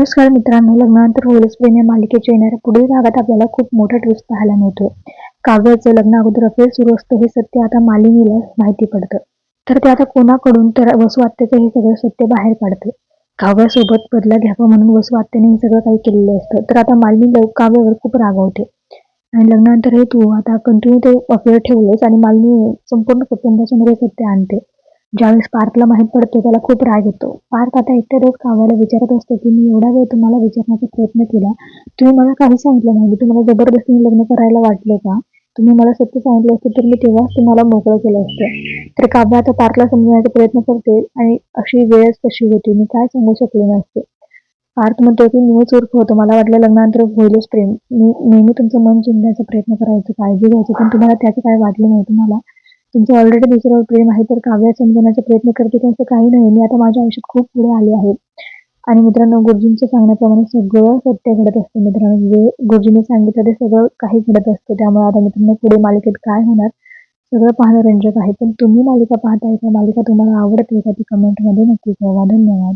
नमस्कार मित्रांनो लग्नानंतर होईलच प्रेम या मालिकेच्या येणाऱ्या पुढील भागात आपल्याला खूप मोठा ट्विस्ट पाहायला मिळतोय. काव्याचं लग्न अगोदर अफेअर सुरू असतं हे सत्य आता मालिनीला माहिती पडतं. तर ते आता कोणाकडून तर वसुआत्याचं हे सगळं सत्य बाहेर काढते काव्यासोबत बदला घ्यावा म्हणून वसुआत्याने हे सगळं काही केलेलं असतं. तर आता मालिनी लव- काव्यावर खूप रागावते आणि लग्नानंतर हे तू आता कंटिन्यू ते अफेअर ठेवलेस आणि मालिनी संपूर्ण कुटुंबासमोर हे सत्य आणते ज्यावेळेस पार्थला माहीत पडतो त्याला खूप राग येतो. पार्थ आता एकट्या रोज काव्याला विचारत असतो की मी एवढा वेळ तुम्हाला विचारण्याचा प्रयत्न केला. तुम्ही मला काही सांगितलं नाही. मी तुम्हाला जबरदस्तीने लग्न करायला वाटले का? तुम्ही मला सत्य सांगितलं असतं तर मी तेव्हाच तुम्हाला मोकळं केलं असतं. तर काव्य आता पार्थला समजवण्याचा प्रयत्न करते आणि अशी वेळच कशी होती. मी काय सांगू शकले नसते. पार्थ म्हणतो की मीच उर्फ होतो. मला वाटलं लग्नानंतर होईलच प्रेम. मी नेहमी तुमचं मन जिंकण्याचा प्रयत्न करायचो काळजी घ्यायची. पण तुम्हाला त्याचं काय वाटलं नाही तुम्हाला? तुमचं ऑलरेडी दुसऱ्यावर प्रेम आहे तर काव्या समजवण्याचा प्रयत्न करते की असं काही नाही. मी आता माझ्या आयुष्यात खूप पुढे आले आहे. आणि मित्रांनो गुरुजींच्या सांगण्याप्रमाणे सगळं सत्य घडत असतं. मित्रांनो जे गुरुजींनी सांगितलं ते सगळं काही घडत असतं. त्यामुळे आता मित्रांनो पुढे मालिकेत काय होणार? सगळं पाहणं रंजक आहे. पण तुम्ही मालिका पाहताय का मालिका तुम्हाला आवडते का? ती कमेंटमध्ये नक्की कळवा. धन्यवाद.